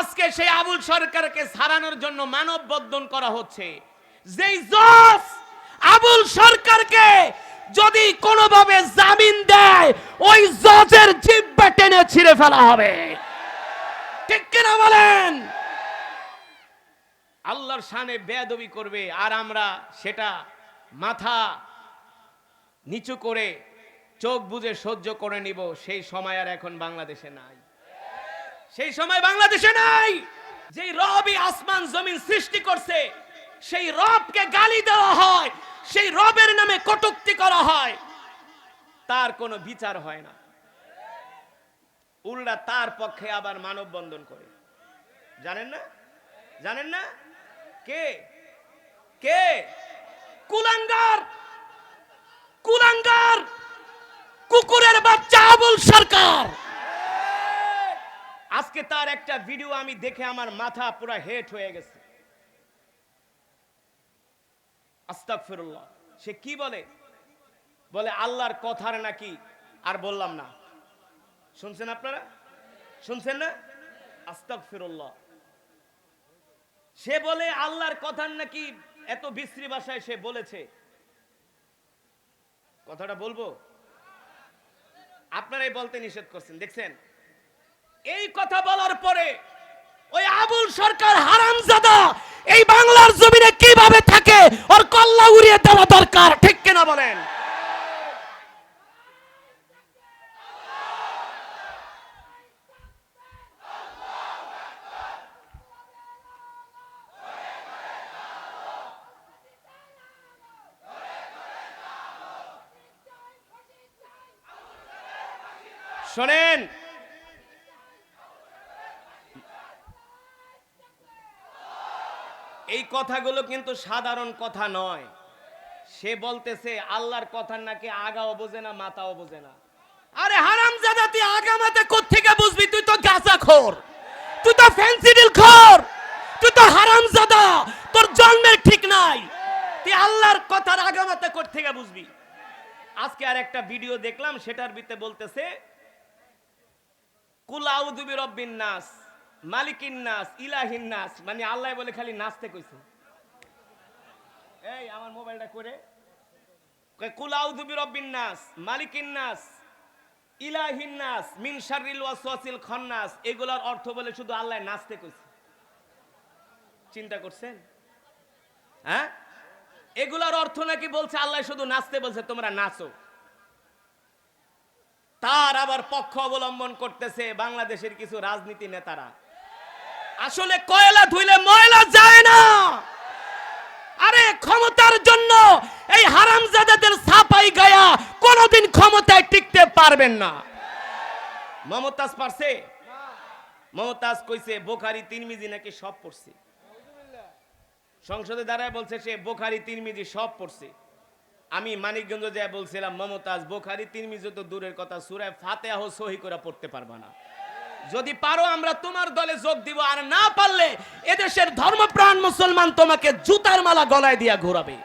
আজকে সেই আবুল সরকারকে সারানোর জন্য মানব বদ্ধন করা হচ্ছে। যেই জজ আবুল সরকারকে যদি কোনোভাবে জামিন দেয়, ওই জজের জিব্বা টেনে ছিঁড়ে ফেলা হবে। ঠিক কিনা বলেন? আল্লাহর শানে বেয়াদবি করবে আর আমরা সেটা মাথা নিচু করে চোখ বুজে সহ্য করে নিব, সেই সময় আর এখন বাংলাদেশে নাই। সেই সময় বাংলাদেশে নাই। যেই রবই আসমান জমিন সৃষ্টি করছে, সেই রবকে গালি দেওয়া হয়, সেই রবের নামে কটুক্তি করা হয়। তার কোনো বিচার হয় না। উল্টা তার পক্ষে আবার মানববন্ধন করে। জানেন না? জানেন না? কে? কে? কুলাঙ্গার! কুলাঙ্গার! কুকুরের বাচ্চা আবুল সরকার! আজকে তার একটা ভিডিও আমি দেখে আমার মাথা পুরো হেট হয়ে গেছে। সে কি বলে? বলে, আল্লাহর কথার নাকি আর বললাম না। শুনছেন আপনারা? শুনছেন না? আস্তাগফিরুল্লাহ। সে বলে, আল্লাহর কথার নাকি এত বিশ্রী ভাষায় সে বলেছে? কথাটা বলব? আপনারাই বলতে নিষেধ করছেন, দেখছেন? এই কথা বলার পরে ওই আবুল সরকার হারামজাদা এই বাংলার জমিনে কীভাবে থাকে? ওর কল্লা উড়িয়ে দেওয়া দরকার, ঠিক কিনা বলেন? এই কথাগুলো কিন্তু সাধারণ কথা নয়। সে বলতেছে, আল্লাহর কথা নাকি আগাও বোঝে না মাথাও বোঝে না। আরে হারাম জাদা তুই আগা মাথা কোত্থেকে বুঝবি? তুই তো গাঁজা খোর। তুই তো ফ্যান্সিডিল খোর। তুই তো হারাম জাদা তোর জন্মের ঠিক নাই। তুই আল্লাহর কথার আগা মাথা কোত্থেকে বুঝবি? আজকে আর একটা ভিডিও দেখলাম, সেটার ভিতরে বলতেছে কুলাউদুবি রব্বিন নাস। মালিকিন নাস, ইলাহিন নাস মানে আল্লাহ বলে খালি নাচতে কইছে। এই আমার মোবাইলটা করে নাস, মালিকিন নাস, ইলাহিন নাস, মিন ওয়াসওয়াসিল এগুলার অর্থ বলে শুধু আল্লাহ নাচতে কইছে। চিন্তা করছেন? হ্যাঁ? এগুলার অর্থ নাকি বলছে আল্লাহ শুধু নাচতে বলছে, তোমরা নাচো। তার আবার পক্ষ অবলম্বন করতেছে বাংলাদেশের কিছু রাজনীতি নেতারা। আসলে কয়লা ধুইলে ময়লা যায় না। আরে ক্ষমতার জন্য এই হারামজাদাদের সাপাই গায়া কোনোদিন ক্ষমতায় টিকতে পারবেন না। মমতাজ পারছে? মমতাজ কইছে, বোখারি, তিরমিজি নাকি সব পড়ছে? সংসদে দাঁড়ায় বলছে সে বোখারি, তিরমিজি সব পড়ছে। আমি মানিকগঞ্জ যায় বলছিলাম, মমতাজ, বোখারি, তিরমিজি তো দূরের কথা, সুরায় ফাতেহ সহি করে পড়তে পারবা না। যদি পারো, আমরা তোমার দলে যোগ দিব। আর না পারলে, এদেশের ধর্মপ্রাণ মুসলমান তোমাকে জুতার মালা গলায় দিয়া ঘোরাবে।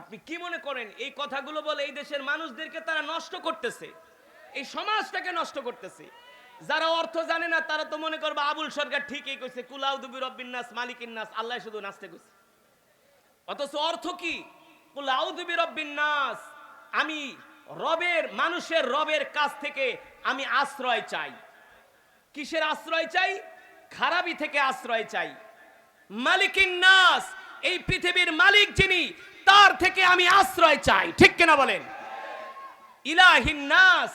আপনি কি মনে করেন, এই কথাগুলো বলে এই দেশের মানুষদেরকে তারা নষ্ট করতেছে? এই সমাজটাকে নষ্ট করতেছে? যারা অর্থ জানে না, তারা তো মনে করবে, আবুল সরকার ঠিকই কইছে কুলাউদুবি রব্বিন নাস, মালিকিন নাস, আল্লাহ শুধু নাচতে কইছে। অথচ অর্থ কি? কুলাউদুবি রব্বিন নাস, আমি রবের, মানুষের রবের কাছ থেকে আমি আশ্রয় চাই। কিসের আশ্রয় চাই? খারাপি থেকে আশ্রয় চাই। মালিকিন নাস, এই পৃথিবীর মালিক যিনি, তার থেকে আমি আশ্রয় চাই। ঠিক কিনা বলেন? ইলাহিন নাস,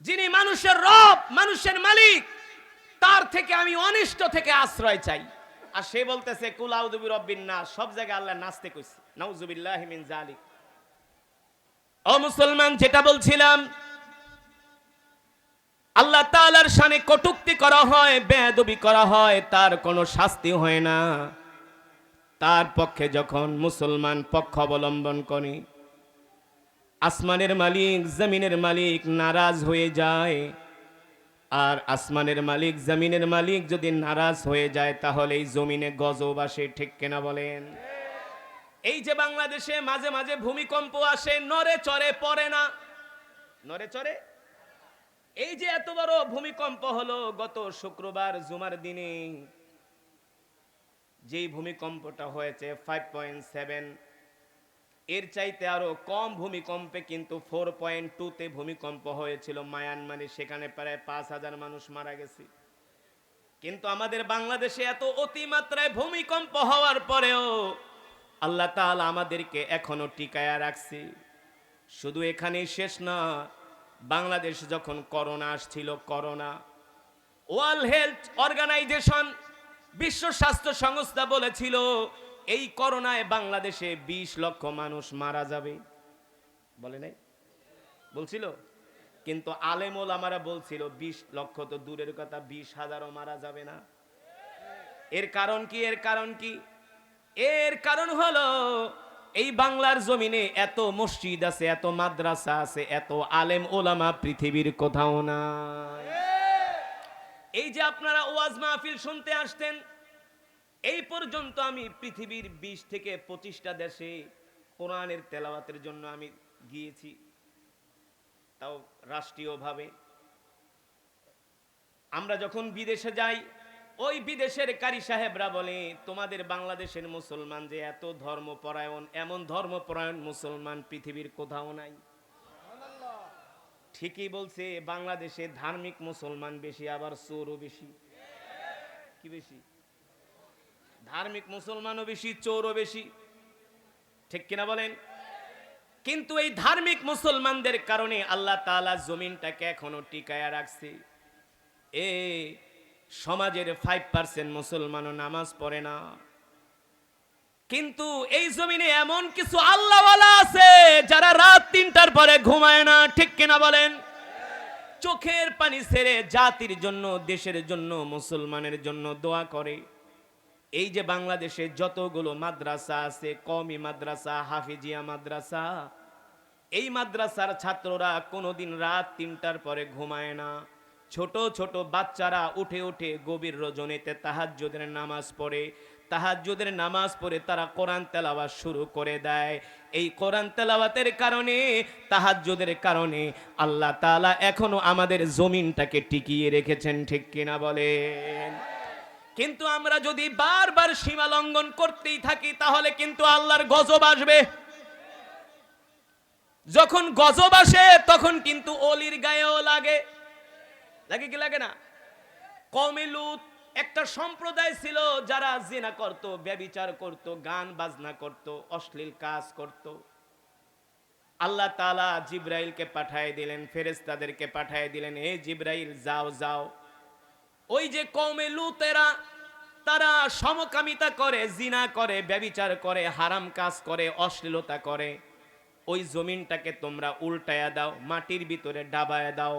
যিনি মানুষের রব, মানুষের মালিক, তার থেকে আমি অনিষ্ট থেকে আশ্রয় চাই। আর সে বলতেছে কুলাউদুবি রব্বিন নাস, সব জায়গায় আল্লাহ নাচতে কইছে নাউজুবিল্লাহি মিন জালিক ও মুসলমান, যেটা বলছিলাম আল্লাহ তাআলার শানে কটুক্তি করা হয়, বেয়াদবি করা হয়, তার কোনো শাস্তি হয় না। তার পক্ষে যখন মুসলমান পক্ষ অবলম্বন করে, আসমানের মালিক, জমিনের মালিক নারাজ হয়ে যায়। আর আসমানের মালিক, জমিনের মালিক যদি নারাজ হয়ে যায়, তাহলে এই জমিনে গজব আসে, ঠিক কেনা বলেন? এই যে বাংলাদেশে মাঝে মাঝে ভূমিকম্প আসে নরে চরে পড়ে না। নরে চরে এই যে এত বড় ভূমিকম্প হলো গত শুক্রবার জুমার দিনে, যেই ভূমিকম্পটা হয়েছে ফাইভ পয়েন্ট সেভেন এর চাইতে আরও কম ভূমিকম্পে কিন্তু ফোর পয়েন্ট টুতে ভূমিকম্প হয়েছিল মায়ানমারে, সেখানে প্রায় পাঁচ হাজার মানুষ মারা গেছে। কিন্তু আমাদের বাংলাদেশে এত অতিমাত্রায় ভূমিকম্প হওয়ার পরেও আল্লাহ তাআলা আমাদেরকে এখনও টিকায়া রাখছে। শুধু এখানেই শেষ না বাংলাদেশ যখন করোনা আসছিল, করোনা ওয়ার্ল্ড হেলথ অর্গানাইজেশন বিশ্ব স্বাস্থ্য সংস্থা বলেছিল, এই করোনায় বাংলাদেশে ২০ লক্ষ মানুষ মারা যাবে। বলে নাই? বলছিল? কিন্তু আলেমল আমারা বলছিল ২০ লক্ষ তো দূরের কথা, বিশ হাজারও মারা যাবে না। এর কারণ কি? এর কারণ কি? এর কারণ হলো এই বাংলার জমিনে এত মসজিদ আছে, এত মাদ্রাসা আছে, এত আলেম ওলামা পৃথিবীর কোথাও নাই। এই যে আপনারা ওয়াজ মাহফিল শুনতে আসতেন, এই পর্যন্ত আমি পৃথিবীর বিশ থেকে পঁচিশটা দেশে কোরআনের তেলাওয়াতের জন্য আমি গিয়েছি, তাও রাষ্ট্রীয়ভাবে। আমরা যখন বিদেশে যাই ওই বিদেশের কারি সাহেবরা বলে, তোমাদের বাংলাদেশের মুসলমান যে এত ধর্মপরায়ণ, এমন ধর্মপরায়ণ মুসলমান পৃথিবীর কোথাও নাই? ঠিকই বলছে, বাংলাদেশে ধার্মিক মুসলমান বেশি, আবার চোরও বেশি। কি বেশি? ধার্মিক মুসলমানও বেশি, চোরও বেশি। ঠিক কিনা বলেন? কিন্তু এই ধার্মিক মুসলমানদের কারণে আল্লাহ তাআলা জমিনটাকে এখনও টিকায়া রাখছে। এ সমাজের ফাইভ পার্সেন্ট মুসলমানও নামাজ পড়ে না। কিন্তু এই জমিনে এমন কিছু আল্লাহওয়ালা আছে, যারা রাত তিনটার পরে ঘুমায় না, ঠিক কিনা বলেন? চোখের পানি ছেড়ে জাতির জন্য, দেশের জন্য, মুসলমানের জন্য দোয়া করে। এই যে বাংলাদেশে যতগুলো মাদ্রাসা আছে কমি মাদ্রাসা, হাফিজিয়া মাদ্রাসা, এই মাদ্রাসার ছাত্ররা কোনোদিন রাত তিনটার পরে ঘুমায় না। ছোট ছোট বাচ্চারা উঠে উঠে গভীর রজনীতে তাহাজ্জুদের নামাজ পড়ে। তাহাজ্জুদের নামাজ পড়ে তারা কোরআন তেলাওয়াত শুরু করে দেয়। এই কোরআন তেলাওয়াতের কারণে, তাহাজ্জুদের কারণে আল্লাহ তাআলা এখনও আমাদের জমিনটাকে টিকিয়ে রেখেছেন, ঠিক কিনা বলেন? কিন্তু আমরা যদি বারবার সীমা লঙ্ঘন করতেই থাকি, তাহলে কিন্তু আল্লাহর গজব আসবে। যখন গজব আসে, তখন কিন্তু অলির গায়েও লাগে। লাগে কি লাগে না? কমে লুত একটা সম্প্রদায় ছিল যারা জেনা করত, ব্যবিচার করত, গান বাজনা করত, অশ্লীল কাজ করত। আল্লাহ তাআলা জিব্রাইলকে পাঠায় দিলেন, ফেরেশতাদেরকে পাঠায় দিলেন, এ জিব্রাইল, যাও যাও। ওই যে কমে লুতেরা, তারা সমকামিতা করে, জিনা করে, ব্যবিচার করে, হারাম কাজ করে, অশ্লীলতা করে। ওই জমিনটাকে তোমরা উল্টায়া দাও, মাটির ভিতরে ডাবায় দাও।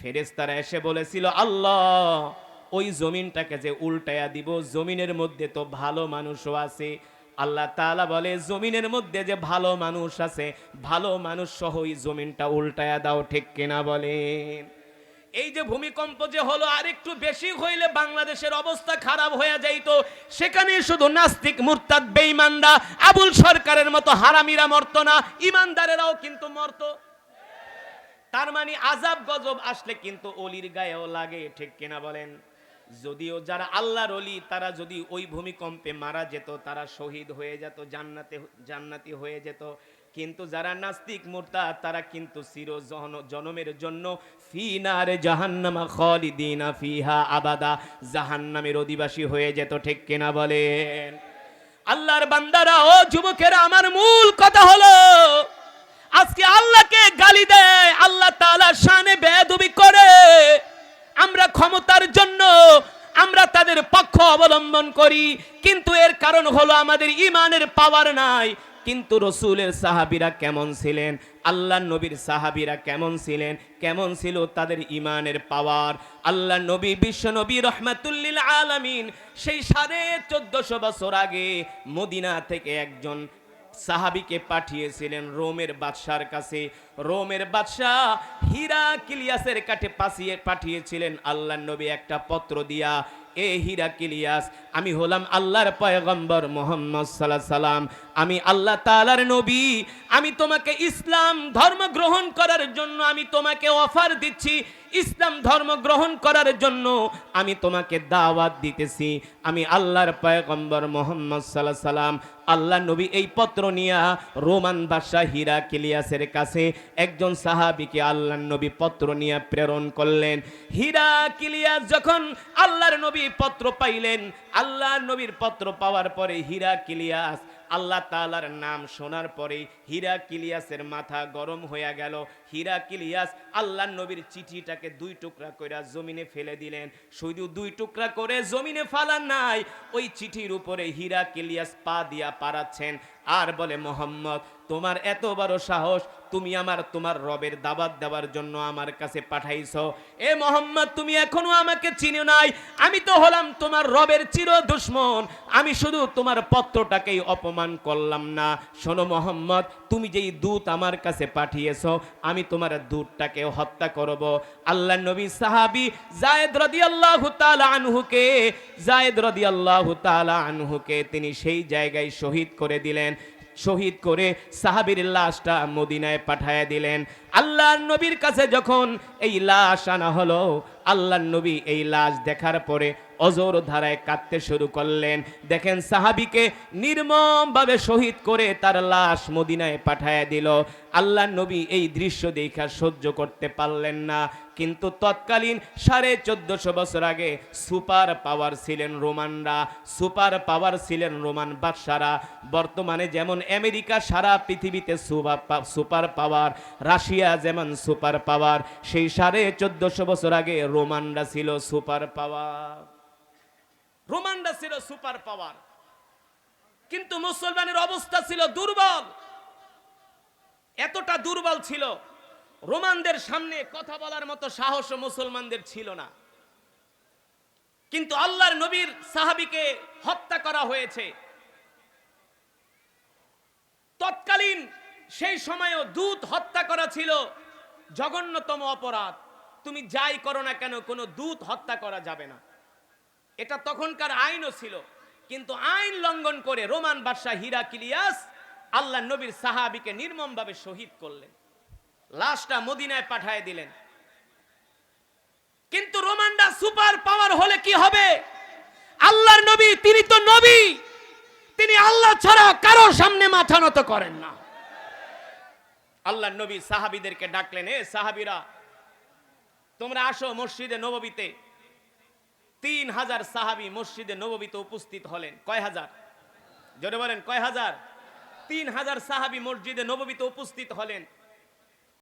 ফেরেস্তারা এসে বলেছিল, আল্লাহ, ওই জমিনটাকে যে উল্টায়া দিব, জমিনের মধ্যে তো ভালো মানুষও আছে। আল্লাহ তাআলা বলে, জমিনের মধ্যে যে ভালো মানুষ আছে, ভালো মানুষ সহ ওই জমিনটা উল্টায়া দাও, ঠিক কিনা বলেন এই যে ভূমিকম্প যে হলো, আর একটু বেশি হইলে বাংলাদেশের অবস্থা খারাপ হয়ে যাইত। সেখানে শুধু নাস্তিক, মুরতাদ, বেঈমানরা, আবুল সরকারের মতো হারামিরা মরতো না, ইমানদারেরাও কিন্তু মরতো। তার মানে আজাব গজব আসলে কিন্তু অলির গায়েও লাগে, ঠিক কিনা বলেন? যদিও যারা আল্লাহর অলি, তারা যদি ওই ভূমিকম্পে মারা যেত, তারা শহীদ হয়ে যেত, জান্নাতে জান্নাতি হয়ে যেত। কিন্তু যারা নাস্তিক, মোর্তা, তারা কিন্তু চির জনমের জন্য ফিনারে জাহান্নামা খালিদিনা ফিহা আবাদা, জাহান্নামের অধিবাসী হয়ে যেত, ঠিক কিনা বলেন? আল্লাহর বান্দারা ও যুবকেরা, আমার মূল কথা হলো আজকে আল্লাহকে গালি দেয়, আল্লাহ তাআলার শানে বেয়াদবি করে। আমরা ক্ষমতার জন্য আমরা তাদের পক্ষ অবলম্বন করি, কিন্তু এর কারণ হলো আমাদের ইমানের পাওয়ার নাই। কিন্তু রসুলের সাহাবিরা কেমন ছিলেন? আল্লাহ নবীর সাহাবিরা কেমন ছিলেন? কেমন ছিল তাদের ইমানের পাওয়ার আল্লাহ নবী বিশ্ব নবী রহমাতুল্লিল আলামিন সেই সাড়ে চোদ্দশো বছর আগে মদিনা থেকে একজন সাহাবিকে পাঠিয়েছিলেন রোমের বাদশার কাছে। রোমের বাদশাহ হীরা কিলিয়াসের কাছে পাঠিয়েছিলেন আল্লাহ নবী একটা পত্র দিয়া, এ হীরা কিলিয়াস আমি হলাম আল্লাহর পয়গম্বর মোহাম্মদ সাল্লাহ সাল্লাম। আমি আল্লাহ তাআলার নবী। আমি তোমাকে ইসলাম ধর্ম গ্রহণ করার জন্য আমি তোমাকে অফার দিচ্ছি। ইসলাম ধর্ম গ্রহণ করার জন্য আমি তোমাকে দাওয়াত দিতেছি। আমি আল্লাহর পয়গম্বর মোহাম্মদ সাল্লাহ সাল্লাম। আল্লাহ নবী এই পত্র নিয়া রোমান বাদশাহ হীরা কিলিয়াসের কাছে একজন সাহাবীকে আল্লাহ নবী পত্র নিয়ে প্রেরণ করলেন। হীরা কিলিয়াস যখন আল্লাহর নবী পত্র পাইলেন আল্লাহ নবীর পত্র পাওয়ার পরে হীরা কিলিয়াস আল্লাহ তাআলার নাম শোনার পরে হীরা কিলিয়াসের মাথা গরম হয়ে গেল। হীরা কিলিয়াস আল্লাহ নবীর চিঠিটাকে দুই টুকরা কইরা জমিনে ফেলে দিলেন। শুধু দুই টুকরা করে জমিনে ফালান নাই, ওই চিঠির উপরে হীরা কিলিয়াস পা দিয়া পারাচ্ছেন আর বলে, মোহাম্মদ তোমার এত বড় সাহস, তুমি আমার, তোমার রবের দাবাত দেওয়ার জন্য আমার কাছে পাঠাইছো। এ মোহাম্মদ, তুমি এখনও আমাকে চিনো নাই। আমি তো হলাম তোমার রবের চির দুশ্মন। আমি শুধু তোমার পত্রটাকেই অপমান করলাম না। শোনো মোহাম্মদ, তুমি যেই দূত আমার কাছে পাঠিয়েছ, আমি তোমার দূতটাকে হত্যা করব। আল্লাহ নবী সাহাবী জায়েদ রাদিয়াল্লাহু তাআলা আনহুকে, জায়েদ রাদিয়াল্লাহু তাআলা আনহুকে তিনি সেই জায়গায় শহীদ করে দিলেন। শহীদ করে সাহাবির লাশটা মদিনায় পাঠায় দিলেন। আল্লাহর নবীর কাছে যখন এই লাশ আনা হলো, আল্লাহর নবী এই লাশ দেখার পরে অজর ধারায় কাঁদতে শুরু করলেন। দেখেন সাহাবিকে নির্মমভাবে শহীদ করে তার লাশ মদিনায় পাঠায় দিল। আল্লাহর নবী এই দৃশ্য দেখা সহ্য করতে পারলেন না। কিন্তু তৎকালীন সাড়ে চোদ্দশো বছর আগে সুপার পাওয়ার ছিলেন রোমানরা, সুপার পাওয়ার ছিলেন রোমান বাদশারা। বর্তমানে যেমন আমেরিকা সারা পৃথিবীতে সুপার পাওয়ার, রাশিয়া যেমন সুপার পাওয়ার, সেই সাড়ে চোদ্দশো বছর আগে রোমানরা ছিল সুপার পাওয়ার। রোমানরা ছিল সুপার পাওয়ার। কিন্তু মুসলমানের অবস্থা ছিল দুর্বল। এতটা দুর্বল ছিল। রোমানদের সামনে কথা বলার মতো সাহস মুসলমানদের ছিল না। কিন্তু আল্লাহর নবীর সাহাবীকে হত্যা করা হয়েছে। তৎকালীন সেই সময়ও দূত হত্যা করা ছিল। জঘন্যতম অপরাধ। তুমি যাই করো না কেন, কোনো দূত হত্যা করা যাবে না। এটা তখনকার আইনও ছিল। কিন্তু আইন লঙ্ঘন করে রোমান বাদশাহ হীরা কিলিয়াস আল্লাহ নবীর সাহাবিকে নির্মমভাবে শহীদ করলেন। লাশটা মদিনায় পাঠায় দিলেন। কিন্তু রোমানরা সুপার পাওয়ার হলে কি হবে? আল্লাহর নবী, তিনি তো নবী। তিনি আল্লাহ ছাড়া কারও সামনে মাথা নত করেন না। আল্লাহর নবী সাহাবীদেরকে ডাকলেন, এ সাহাবীরা, তোমরা আসো মসজিদে নববীতে। তিন হাজার সাহাবি মসজিদে নববীতে উপস্থিত হলেন। কয় হাজার? জোরে বলেন, কয় হাজার? তিন হাজার সাহাবি মসজিদে নববীতে উপস্থিত হলেন।